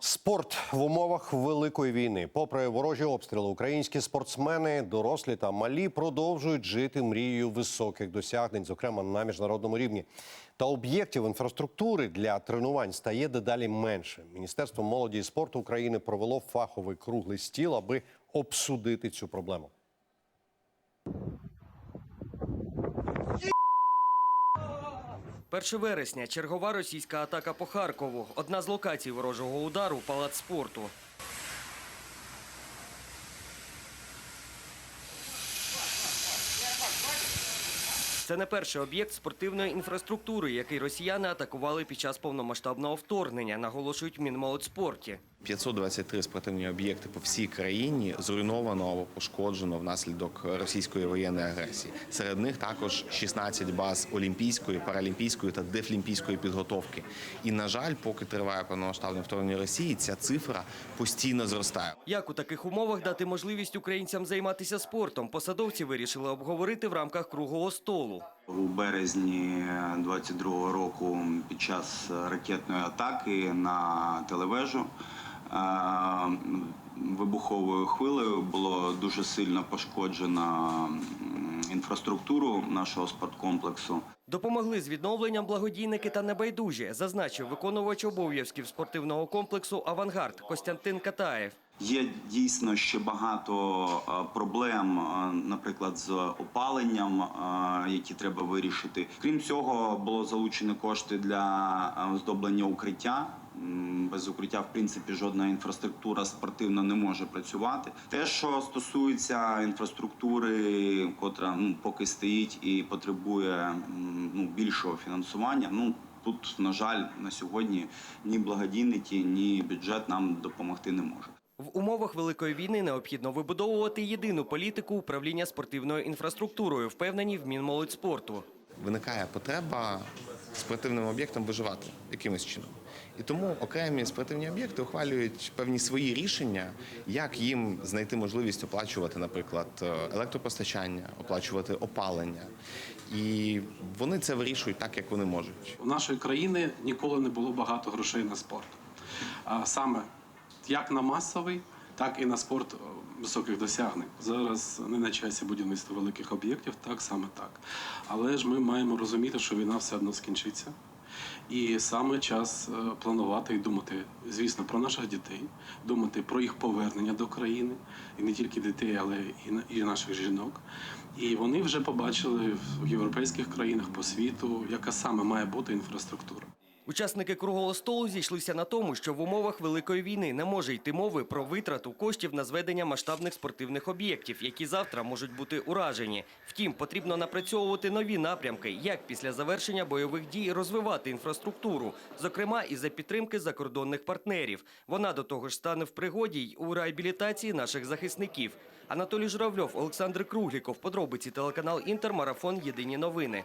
Спорт в умовах великої війни. Попри ворожі обстріли, українські спортсмени, дорослі та малі, продовжують жити мрією високих досягнень, зокрема на міжнародному рівні. Та об'єктів інфраструктури для тренувань стає дедалі менше. Міністерство молоді і спорту України провело фаховий круглий стіл, аби обсудити цю проблему. Перше вересня чергова російська атака по Харкову. Одна з локацій ворожого удару палац спорту. Це не перший об'єкт спортивної інфраструктури, який росіяни атакували під час повномасштабного вторгнення, наголошують в Мінмолодьспорті. 523 спортивні об'єкти по всій країні зруйновано або пошкоджено внаслідок російської воєнної агресії. Серед них також 16 баз олімпійської, паралімпійської та дефлімпійської підготовки. І на жаль, поки триває повномасштабне вторгнення Росії, ця цифра постійно зростає. Як у таких умовах дати можливість українцям займатися спортом? Посадовці вирішили обговорити в рамках круглого столу. У березні 22-го року під час ракетної атаки на телевежу е, вибуховою хвилею було дуже сильно пошкоджено інфраструктуру нашого спорткомплексу. Допомогли з відновленням благодійники та небайдужі, зазначив виконувач обов'язків спортивного комплексу Авангард Костянтин Катаєв. Є дійсно ще багато е, проблем, е, наприклад, з опаленням, е, які треба вирішити. Крім цього, було залучені кошти для оздоблення укриття. Без укриття, в принципі, жодна інфраструктура спортивна не може працювати. Те, що стосується інфраструктури, котра ну, поки стоїть і потребує ну, більшого фінансування, ну тут, на жаль, на сьогодні ні благодійники, ні бюджет нам допомогти не можуть. В умовах великої війни необхідно вибудовувати єдину політику управління спортивною інфраструктурою, впевнені в Мінмолодьспорту. Виникає потреба спортивним об'єктам виживати якимось чином. І тому окремі спортивні об'єкти ухвалюють певні свої рішення, як їм знайти можливість оплачувати, наприклад, електропостачання, оплачувати опалення. І вони це вирішують так, як вони можуть. У нашої країни ніколи не було багато грошей на спорт. Саме як на масовий, так і на спорт е, високих досягнень. Зараз не на часі будівництва великих об'єктів, так саме так. Але ж ми маємо розуміти, що війна все одно скінчиться. І саме час е, планувати і думати, звісно, про наших дітей, думати про їх повернення до країни, і не тільки дітей, але і наших жінок. І вони вже побачили в європейських країнах по світу, яка саме має бути інфраструктура. Учасники круглого столу зійшлися на тому, що в умовах великої війни не може йти мови про витрату коштів на зведення масштабних спортивних об'єктів, які завтра можуть бути уражені. Втім, потрібно напрацьовувати нові напрямки, як після завершення бойових дій розвивати інфраструктуру, зокрема і за підтримки закордонних партнерів. Вона до того ж стане в пригоді й у реабілітації наших захисників. Анатолій Журавльов, Олександр Кругліков. Подробиці телеканал Інтер. Марафон. Єдині новини.